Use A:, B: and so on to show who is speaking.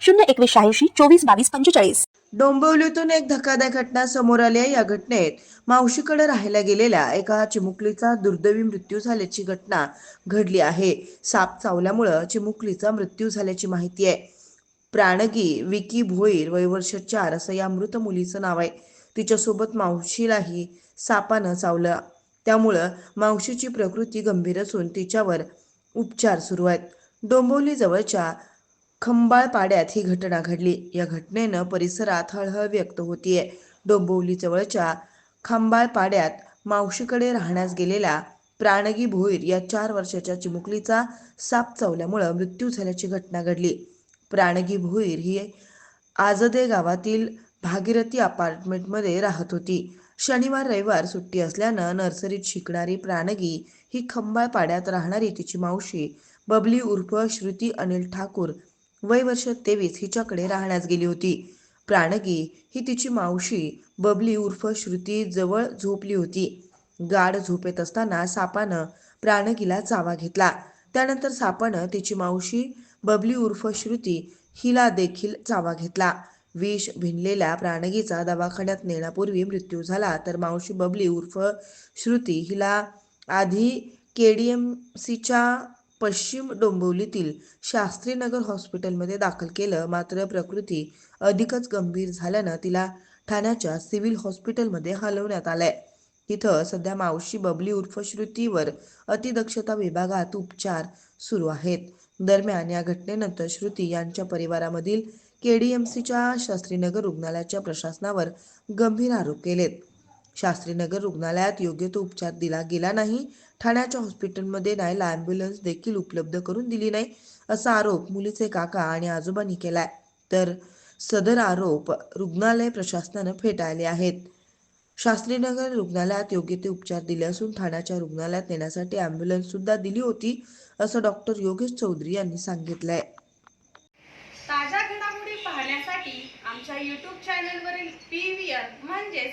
A: शून्य एकवीस शहाऐंशी चोवीस बावीस पंचेचाळीस.
B: डोंबिवलीतून एक धक्कादायक घटना समोर आली आहे. या घटनेत मावशीकडे राहायला गेलेल्या एका चिमुकलीचा दुर्दैवी मृत्यू झाल्याची घटना घडली आहे. साप चावल्यामुळं चिमुकलीचा मृत्यू झाल्याची माहिती आहे. प्राणगी विकी भोईर वयवर्ष चार असं या मृत मुलीचं नाव आहे. तिच्यासोबत मावशीलाही सापानं चावलं. त्यामुळं मावशीची प्रकृती गंभीर असून तिच्यावर उपचार सुरू आहेत. डोंबिवली जवळच्या खंबाळपाड्यात ही घटना घडली. या घटनेनं परिसरात हळहळ व्यक्त होतीये. डोंबिवली जवळच्या खंबाळपाड्यात मावशीकडे राहण्यास गेलेल्या प्राणगी भोईर या चार वर्षाच्या चिमुकलीचा साप चावल्यामुळं मृत्यू झाल्याची घटना घडली. प्राणगी भोईर ही आजदे गावातील भागीरथी अपार्टमेंटमध्ये राहत होती. शनिवार रविवार सुट्टी असल्यानं नर्सरीत शिकणारी प्राणगी ही खंबाळपाड्यात राहणारी तिची मावशी बबली उर्फ श्रुती अनिल ठाकूर वय वर्ष तेवीस हिच्याकडे राहण्यास गेली होती. प्राणगी ही तिची मावशी बबली उर्फ श्रुती जवळ झोपली होती. गाढ झोपेत असताना सापानं प्राणगीला चावा घेतला. त्यानंतर सापानं तिची मावशी बबली उर्फ श्रुती हिला देखील चावा घेतला. विष भिनलेल्या प्राणगीचा दवाखान्यात नेण्यापूर्वी मृत्यू झाला तर मावशी बबली उर्फ श्रुती हिला आधी केडीएमसीच्या पश्चिम डोंबिवलीतील शास्त्रीनगर हॉस्पिटलमध्ये दाखल केलं. मात्र प्रकृती अधिकच गंभीर झाल्यानं तिला ठाण्याच्या सिव्हिल हॉस्पिटलमध्ये हलवण्यात आलंय. तिथं सध्या मावशी बबली उर्फ श्रुतीवर अतिदक्षता विभागात उपचार सुरू आहेत. दरम्यान या घटनेनंतर श्रुती यांच्या परिवारामधील केडीएमसीच्या शास्त्रीनगर रुग्णालयाच्या प्रशासनावर गंभीर आरोप केलेत. शास्त्रीनगर रुग्णालयात योग्य तो उपचार दिला गेला नाही. ठाण्याच्या हॉस्पिटलमध्ये न्यायला अँब्युलन्स देखील उपलब्ध करून दिली नाही असा आरोप मुलीचे काका आणि आजोबांनी केलाय. तर सदर आरोप रुग्णालय प्रशासनानं फेटाळले आहेत. शास्त्रीनगर रुग्णालयात योग्य ते उपचार दिले असून ठाण्याच्या रुग्णालयात नेण्यासाठी अँब्युलन्स सुद्धा दिली होती असं डॉक्टर योगेश चौधरी यांनी सांगितलंय.
C: ताज्या घडामोडी पाहण्यासाठी आमच्या यूट्यूब चॅनलवरील पी व्ही आर म्हणजेच